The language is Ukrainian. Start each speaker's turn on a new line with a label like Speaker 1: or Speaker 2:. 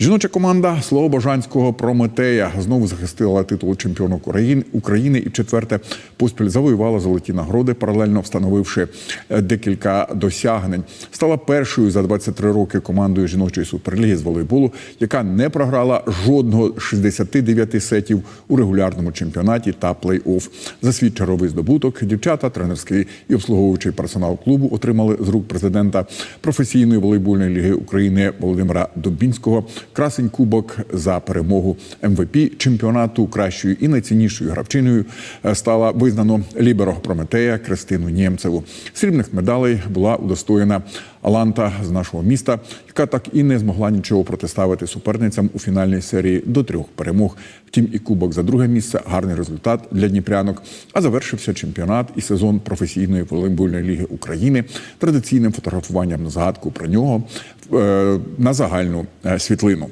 Speaker 1: Жіноча команда Слобожанського Прометея знову захистила титул чемпіона України і четверте поспіль завоювала золоті нагороди, паралельно встановивши е, декілька досягнень. Стала першою за 23 роки командою жіночої суперліги з волейболу, яка не програла жодного з 69 сетів у регулярному чемпіонаті та плей-офф. За свій чаровий здобуток дівчата, тренерський і обслуговуючий персонал клубу отримали з рук президента професійної волейбольної ліги України Володимира Дубінського красень кубок за перемогу МВП чемпіонату. Кращою і найціннішою гравчиною е, стала визнано ліберо Прометея Кристину Нємцеву. Срібних медалей була удостоєна Аланта з нашого міста, яка так і не змогла нічого протиставити суперницям у фінальній серії до трьох перемог. Втім, і кубок за друге місце гарний результат для дніпрянок. А завершився чемпіонат і сезон професійної волейбольної ліги України традиційним фотографуванням на згадку про нього е, на загальну е, світлину.